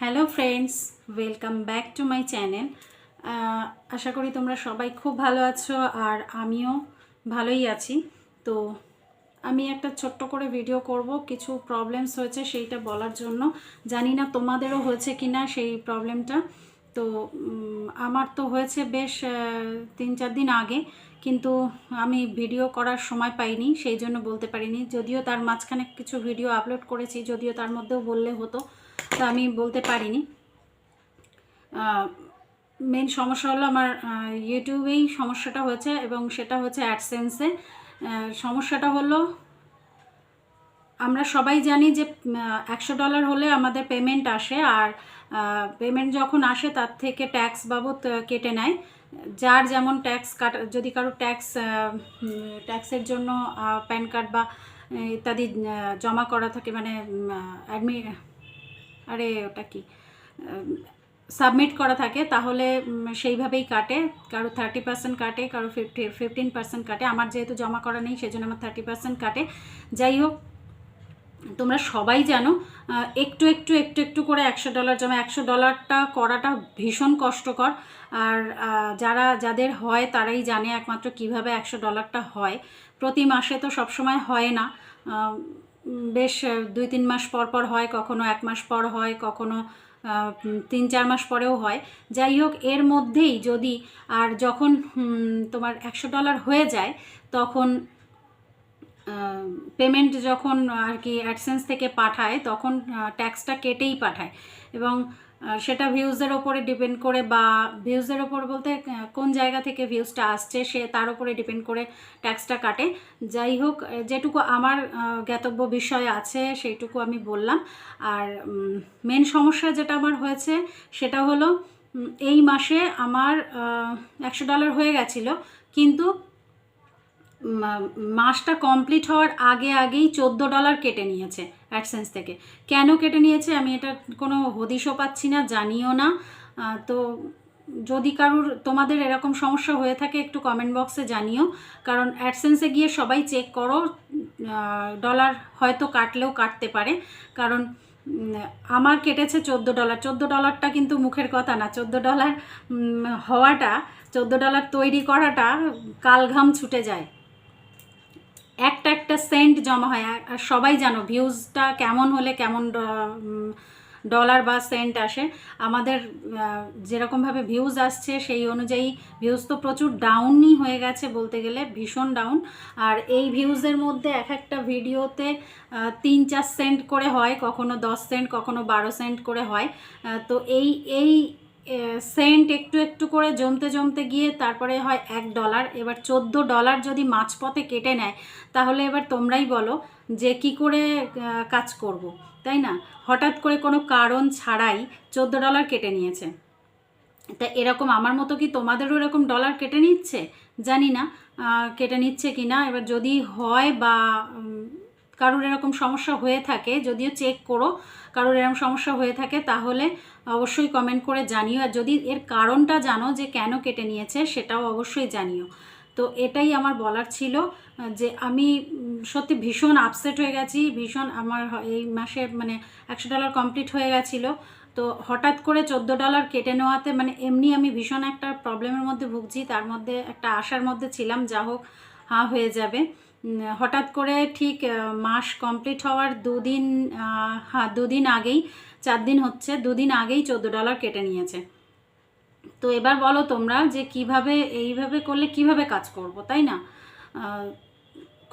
Hello friends welcome back to my channel আশা করি তোমরা সবাই খুব ভালো আছো আর আমিও ভালোই আছি। তো আমি একটা ছোট্ট করে ভিডিও করব। কিছু প্রবলেমস হয়েছে সেইটা বলার জন্য। জানি না তোমাদেরও হয়েছে কি না সেই প্রবলেমটা তো আমার তো হয়েছে বেশ তিন চার দিন আগে। কিন্তু আমি ভিডিও করার সময় পাইনি, সেই জন্য বলতে পারিনি। যদিও তার মাঝখানে কিছু ভিডিও আপলোড করেছি, যদিও তার মধ্যেও বললে হতো। তো আমি বলতে পারিনি। মেন সমস্যা হলো আমার ইউটিউবেই সমস্যাটা হয়েছে এবং সেটা হচ্ছে অ্যাডসেন্সে সমস্যাটা হলো আমরা সবাই জানি যে একশো ডলার হলে আমাদের পেমেন্ট আসে আর পেমেন্ট যখন আসে তার থেকে ট্যাক্স বাবদ কেটে নেয়। যার যেমন ট্যাক্স কাটা, যদি কারও ট্যাক্স ট্যাক্সের জন্য প্যান কার্ড বা ইত্যাদি জমা করা থাকে মানে অ্যাডমি আরে ওটা কি? সাবমিট করা থাকে, তাহলে সেইভাবেই কাটে। কারও থার্টি পার্সেন্ট কাটে, কারও ফিফটি ফিফটিন পার্সেন্ট কাটে। আমার যেহেতু জমা করা নেই, সেজন্য আমার থার্টি পার্সেন্ট কাটে। যাই হোক, তোমরা সবাই জানো একটু একটু একটু একটু করে একশো ডলার জমা, একশো ডলারটা করাটা ভীষণ কষ্টকর। আর যারা, যাদের হয়, তারাই জানে একমাত্র কীভাবে একশো ডলারটা হয়। প্রতি মাসে তো সবসময় হয় না। বেশ দুই তিন মাস পর পর হয়, কখনো এক মাস পর হয়, কখনো তিন চার মাস পরেও হয়। যাই হোক, এর মধ্যেই যদি আর যখন তোমার একশো ডলার হয়ে যায়, তখন পেমেন্ট যখন আর কি অ্যাডসেন্স থেকে পাঠায়, তখন ট্যাক্সটা কেটেই পাঠায়। এবং সেটা ভিউজের ওপরে ডিপেন্ড করে বা ভিউজের ওপর বলতে কোন জায়গা থেকে ভিউজটা আসছে, সে তার উপরে ডিপেন্ড করে ট্যাক্সটা কাটে। যাই হোক যেটুকু আমার জ্ঞাতব্য বিষয় আছে, সেইটুকু আমি বললাম। আর মেন সমস্যা যেটা আমার হয়েছে, সেটা হলো এই মাসে আমার একশো ডলার হয়ে গেছিল। কিন্তু মাসটা কমপ্লিট হওয়ার আগে আগেই চোদ্দ ডলার কেটে নিয়েছে অ্যাডসেন্স থেকে। কেন কেটে নিয়েছে? আমি এটা কোনো হদিশও পাচ্ছি না, জানিও না। তো যদি কারুর, তোমাদের এরকম সমস্যা হয়ে থাকে, একটু কমেন্ট বক্সে জানিও। কারণ অ্যাডসেন্সে গিয়ে সবাই চেক করো ডলার হয়তো কাটলেও কাটতে পারে। কারণ আমার কেটেছে চোদ্দ ডলার চোদ্দ ডলারটা কিন্তু মুখের কথা না। চোদ্দ ডলার হওয়াটা, চোদ্দ ডলার তৈরি করাটা কালঘাম ছুটে যায়। একটা একটা সেন্ট জমা হয়, আর- সবাই জানো ভিউজটা কেমন হলে কেমন ডলার বা সেন্ট আসে। আমাদের যেরকমভাবে ভিউজ আসছে সেই অনুযায়ী ভিউজ তো প্রচুর ডাউনই হয়ে গেছে বলতে গেলে, ভীষণ ডাউন আর এই ভিউজের মধ্যে এক একটা ভিডিওতে তিন চার সেন্ট করে হয়, কখনো দশ সেন্ট কখনো বারো সেন্ট করে হয়। তো এই এই সেন্ট একটু একটু করে জমতে জমতে গিয়ে তারপরে হয় এক ডলার। এবার চোদ্দ ডলার যদি মাঝপথে কেটে নেয়, তাহলে এবার তোমরাই বলো যে কি করে কাজ করব, তাই না? হঠাৎ করে কোনো কারণ ছাড়াই চোদ্দ ডলার কেটে নিয়েছে। তা এরকম আমার মতো কি তোমাদেরও এরকম ডলার কেটে নিচ্ছে? জানি না কেটে নিচ্ছে কি না এবার যদি হয় বা কারোর এরকম সমস্যা হয়ে থাকে, যদিও চেক করো কারোর এরকম সমস্যা হয়ে থাকে, তাহলে অবশ্যই কমেন্ট করে জানিও। আর যদি এর কারণটা জানো যে কেন কেটে নিয়েছে, সেটাও অবশ্যই জানিও। তো এটাই আমার বলার ছিল, যে আমি সত্যি ভীষণ আপসেট হয়ে গেছি, ভীষণ আমার এই মাসে মানে একশো ডলার কমপ্লিট হয়ে গেছিল। তো হঠাৎ করে চোদ্দ ডলার কেটে নেওয়াতে মানে এমনি আমি ভীষণ একটা প্রবলেমের মধ্যে ভুগছি, তার মধ্যে একটা আশার মধ্যে ছিলাম, যা হোক, হাঁ হয়ে যাবে। হঠাৎ করে ঠিক মাস কমপ্লিট হওয়ার দুদিন হ্যাঁ দুদিন আগেই, চার দিন হচ্ছে, দুদিন আগেই চোদ্দ ডলার কেটে নিয়েছে। তো এবার বলো তোমরা যে কীভাবে, এইভাবে করলে কীভাবে কাজ করব, তাই না?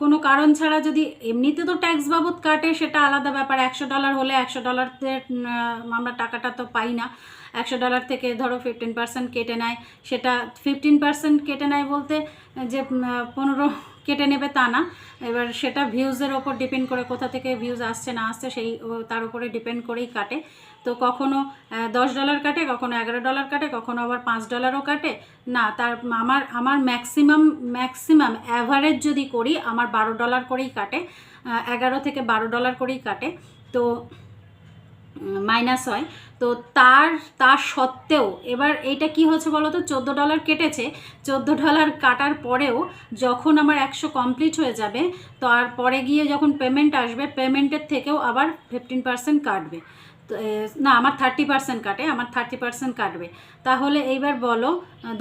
কোনো কারণ ছাড়া যদি, এমনিতে তো ট্যাক্স বাবদ কাটে, সেটা আলাদা ব্যাপার। একশো ডলার হলে একশো ডলারদের আমরা টাকাটা তো পাই না। একশো ডলার থেকে ধরো ফিফটিন পার্সেন্ট কেটে নেয়। সেটা ফিফটিন পার্সেন্ট কেটে নেয় বলতে, যে পনেরো কেটে নেবে তা না। এবার সেটা ভিউজের ওপর ডিপেন্ড করে কোথা থেকে ভিউজ আসছে, না আসছে, সেই তার উপরে ডিপেন্ড করেই কাটে। তো কখনো দশ ডলার কাটে, কখনো এগারো ডলার কাটে, কখনো আবার পাঁচ ডলারও কাটে। না, তার আমার আমার ম্যাক্সিমাম ম্যাক্সিমাম অ্যাভারেজ যদি করি, আমার বারো ডলার করেই কাটে এগারো থেকে বারো ডলার করেই কাটে। তো মাইনাস হয়। তো তার তার সত্ত্বেও এবার এইটা কি হচ্ছে বলো তো চোদ্দ ডলার কেটেছে। চোদ্দ ডলার কাটার পরেও যখন আমার একশো কমপ্লিট হয়ে যাবে, তারপরে গিয়ে যখন পেমেন্ট আসবে পেমেন্টের থেকেও আবার ফিফটিন পার্সেন্ট কাটবে। না, আমার থার্টি পার্সেন্ট কাটে, আমার থার্টি পার্সেন্ট কাটবে। তাহলে এইবার বলো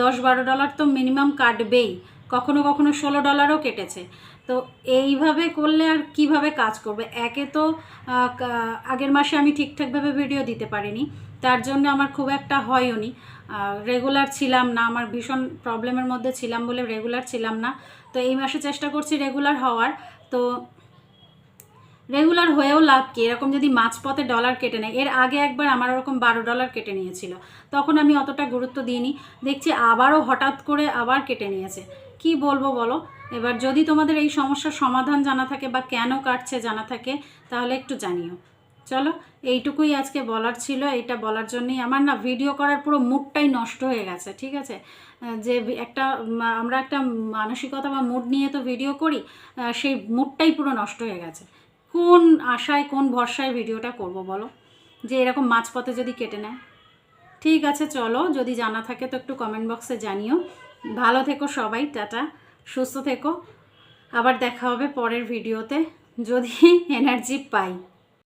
দশ বারো ডলার তো মিনিমাম কাটবেই। কখনো কখনো ষোলো ডলারও কেটেছে। তো এইভাবে করলে আর কীভাবে কাজ করবে? একে তো আগের মাসে আমি ঠিকঠাকভাবে ভিডিও দিতে পারিনি, তার জন্য আমার খুব একটা হয়ওনি রেগুলার ছিলাম না, আমার ভীষণ প্রবলেমের মধ্যে ছিলাম বলে রেগুলার ছিলাম না। তো এই মাসে চেষ্টা করছি রেগুলার হওয়ার। তো রেগুলার হয়েও লাভ কি? এরকম যদি মাঝপথে ডলার কেটে নেয়, এর আগে একবার আমার ওরকম বারো ডলার কেটে নিয়েছিল। তখন আমি অতটা গুরুত্ব দিইনি। দেখছি আবারও হঠাৎ করে আবার কেটে নিয়েছে। কি বলব বলো? এবার যদি তোমাদের এই সমস্যার সমাধান জানা থাকে বা কেন কাটছে জানা থাকে, তাহলে একটু জানিও। চলো, এইটুকুই আজকে বলার ছিল, এইটা বলার জন্যই। আমার না ভিডিও করার পুরো মুডটাই নষ্ট হয়ে গেছে, ঠিক আছে? যে একটা আমরা একটা মানসিকতা বা মুড নিয়ে তো ভিডিও করি সেই মুডটাই পুরো নষ্ট হয়ে গেছে। কোন আশায়, কোন ভরসায় ভিডিওটা করব বলো? যে এরকম মাঝপথে যদি কেটে নেয়। ঠিক আছে, চলো, যদি জানা থাকে তো একটু কমেন্ট বক্সে জানিও। ভালো থেকো সবাই, টাটা। সুস্থ থেকো। আবার দেখা হবে পরের ভিডিওতে। যদি এনার্জি পাই।